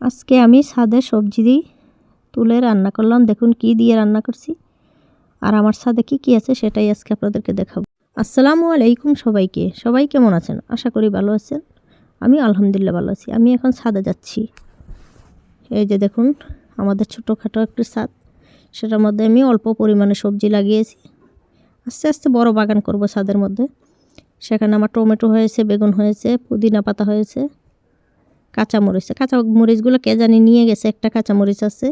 আজকে আমি ছাদে সবজি দিই তুলে রান্না করলাম। দেখুন কি দিয়ে রান্না করছি। আর আমার ছাদে কি কি আছে সেটাই আজকে আপনাদেরকে দেখাবো। আসসালামু আলাইকুম সবাইকে। সবাই কেমন আছেন? আশা করি ভালো আছেন। আমি আলহামদুলিল্লাহ ভালো আছি। আমি এখন ছাদে যাচ্ছি। এই যে দেখুন, আমাদের ছোটোখাটো একটি ছাদ সেটার মধ্যে আমি অল্প পরিমাণে সবজি লাগিয়েছি। আস্তে আস্তে বড় বাগান করব ছাদের মধ্যে। সেখানে আমার টমেটো হয়েছে, বেগুন হয়েছে, পুদিনা পাতা হয়েছে। কাঁচা মরিচ কাঁচা মরিচগুলো কে জানি নিয়ে গেছে, একটা কাঁচা মরিচ আছে।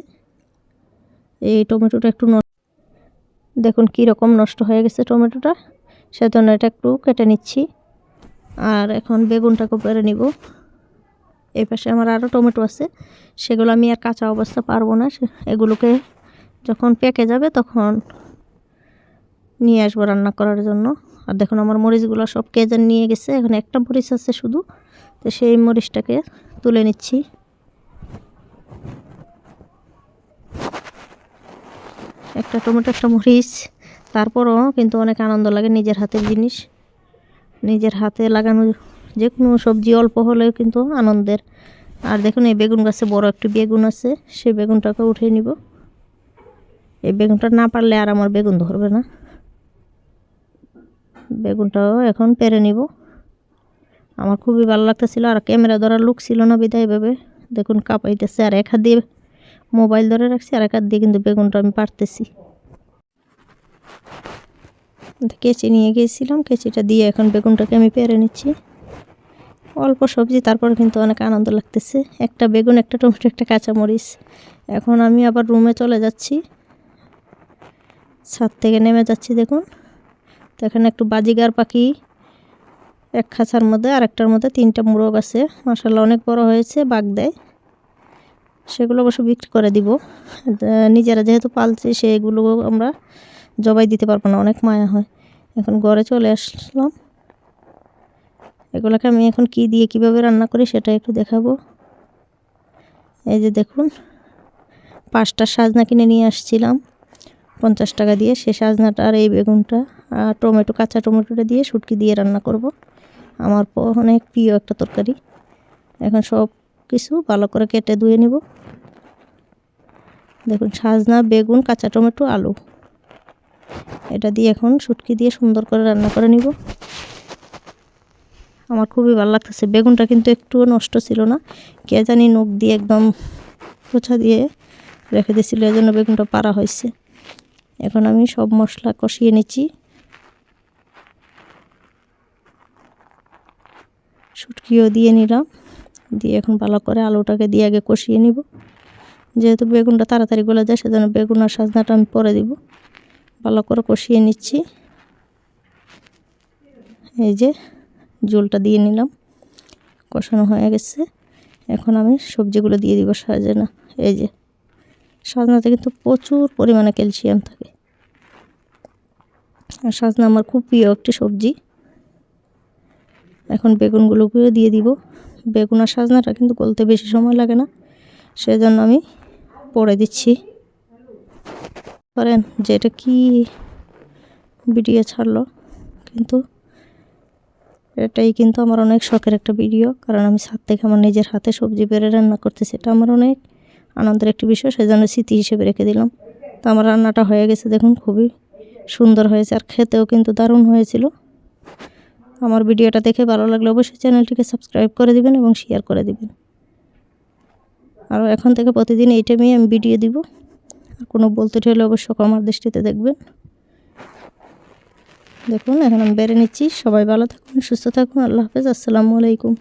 এই টমেটোটা একটু দেখুন কী রকম নষ্ট হয়ে গেছে টমেটোটা। সেজন্য এটা একটু কেটে নিচ্ছি। আর এখন বেগুনটাকে পেরে নিব। এই পাশে আমার আরও টমেটো আছে। সেগুলো আমি আর কাঁচা অবস্থা পারব না। এগুলোকে যখন পেকে যাবে তখন নিয়ে আসব রান্না করার জন্য। আর দেখুন আমার মরিচগুলো সব কেজেন নিয়ে গেছে। এখন একটা মরিচ আছে শুধু। তো সেই মরিচটাকে তুলে নিচ্ছি। একটা টমেটো, একটা মরিচ, তারপরও কিন্তু অনেক আনন্দ লাগে নিজের হাতের জিনিস। নিজের হাতে লাগানো যে কোনো সবজি অল্প হলেও কিন্তু আনন্দের। আর দেখুন, এই বেগুন গাছে বড় একটি বেগুন আছে সেই বেগুনটাকে উঠিয়ে নিব। এই বেগুনটা না পারলে আর আমার বেগুন ধরবে না। বেগুনটাও এখন পেরে নিব। আমার খুবই ভালো লাগতেছিল, আর ক্যামেরা ধরার লুক ছিল না বিদায় ভেবে দেখুন কাঁপাইতেছে আর এক হাত দিয়ে মোবাইল ধরে রাখছি, আর এক হাত দিয়ে কিন্তু বেগুনটা আমি পারতেছি কেচি নিয়ে গিয়েছিলাম, কেচিটা দিয়ে এখন বেগুনটাকে আমি পেরে নিচ্ছি। অল্প সবজি, তারপর কিন্তু অনেক আনন্দ লাগতেছে। একটা বেগুন, একটা টমেটো, একটা কাঁচামরিচ। এখন আমি আবার রুমে চলে যাচ্ছি। ছাদ থেকে নেমে যাচ্ছি, দেখুন। তো এখানে একটু বাজিগার পাখি এক খাঁচার মধ্যে, আরেকটার মধ্যে তিনটা মুরগ আছে। মাসাল্লাহ অনেক বড় হয়েছে, বাঘ দেয়। সেগুলো অবশ্য বিক্রি করে দিব। নিজেরা যেহেতু পালছি, সেগুলো আমরা জবাই দিতে পারব না, অনেক মায়া হয়। এখন ঘরে চলে আসলাম। এগুলোকে আমি এখন কি দিয়ে, কীভাবে রান্না করি সেটা একটু দেখাবো। এই যে দেখুন, পাঁচটা সাজনা কিনে নিয়ে আসছিলাম। পঞ্চাশ টাকা দিয়ে সে সাজনাটা আর এই বেগুনটা আর টমেটো, কাঁচা টমেটোটা দিয়ে শুটকি দিয়ে রান্না করব। আমার অনেক প্রিয় একটা তরকারি। এখন সব কিছু ভালো করে কেটে ধুয়ে নিব। দেখুন, সাজনা, বেগুন, কাঁচা টমেটো, আলু। এটা দিয়ে এখন শুটকি দিয়ে সুন্দর করে রান্না করে নিব। আমার খুবই ভালো লাগতেছে। বেগুনটা কিন্তু একটুও নষ্ট ছিল না। কে জানি নখ দিয়ে একদম পোছা দিয়ে রেখে দিয়েছিল এই জন্য বেগুনটা পাড়া হয়েছে। এখন আমি সব মশলা কষিয়ে নিচ্ছি। শুটকিও দিয়ে নিলাম। দিয়ে এখন ভালো করে আলুটাকে দিয়ে আগে কষিয়ে নিব। যেহেতু বেগুনটা তাড়াতাড়ি গলে যায়, সেজন্য বেগুন আর সাজনাটা আমি পরে দিব। ভালো করে কষিয়ে নিচ্ছি। এই যে জলটা দিয়ে নিলাম। কষানো হয়ে গেছে। এখন আমি সবজিগুলো দিয়ে দিব সাজনা। এই যে সাজনাতে কিন্তু প্রচুর পরিমাণে ক্যালসিয়াম থাকে। আর সাজনা আমার খুব প্রিয় একটি সবজি। এখন বেগুনগুলোকেও দিয়ে দিব। বেগুন আর সাজনাটা কিন্তু গলতে বেশি সময় লাগে না। সেজন্য আমি পরে দিচ্ছি। করেন যে এটা কী ভিডিও ছাড়লো, কিন্তু এটাই কিন্তু আমার অনেক শখের একটা ভিডিও, কারণ আমি ছাদ থেকে আমার নিজের হাতে সবজি বেড়ে রান্না করতেছি। এটা আমার অনেক আনন্দের একটি বিষয়, সেজন্য স্মৃতি হিসেবে রেখে দিলাম। তো আমার রান্নাটা হয়ে গেছে, দেখুন, খুবই সুন্দর হয়েছে, আর খেতেও কিন্তু দারুণ হয়েছিল। আমার ভিডিওটা দেখে ভালো লাগলে অবশ্যই চ্যানেলটিকে সাবস্ক্রাইব করে দিবেন এবং শেয়ার করে দিবেন। আর এখন থেকে প্রতিদিন এই টাইমেই আমি ভিডিও দিব। আর কোনো বলতে হলে অবশ্য আমার দৃষ্টিতে দেখবেন। দেখুন, এখন আমি বেড়ে নিচ্ছি। সবাই ভালো থাকুন, সুস্থ থাকুন। আল্লাহ হাফেজ। আসসালামু আলাইকুম।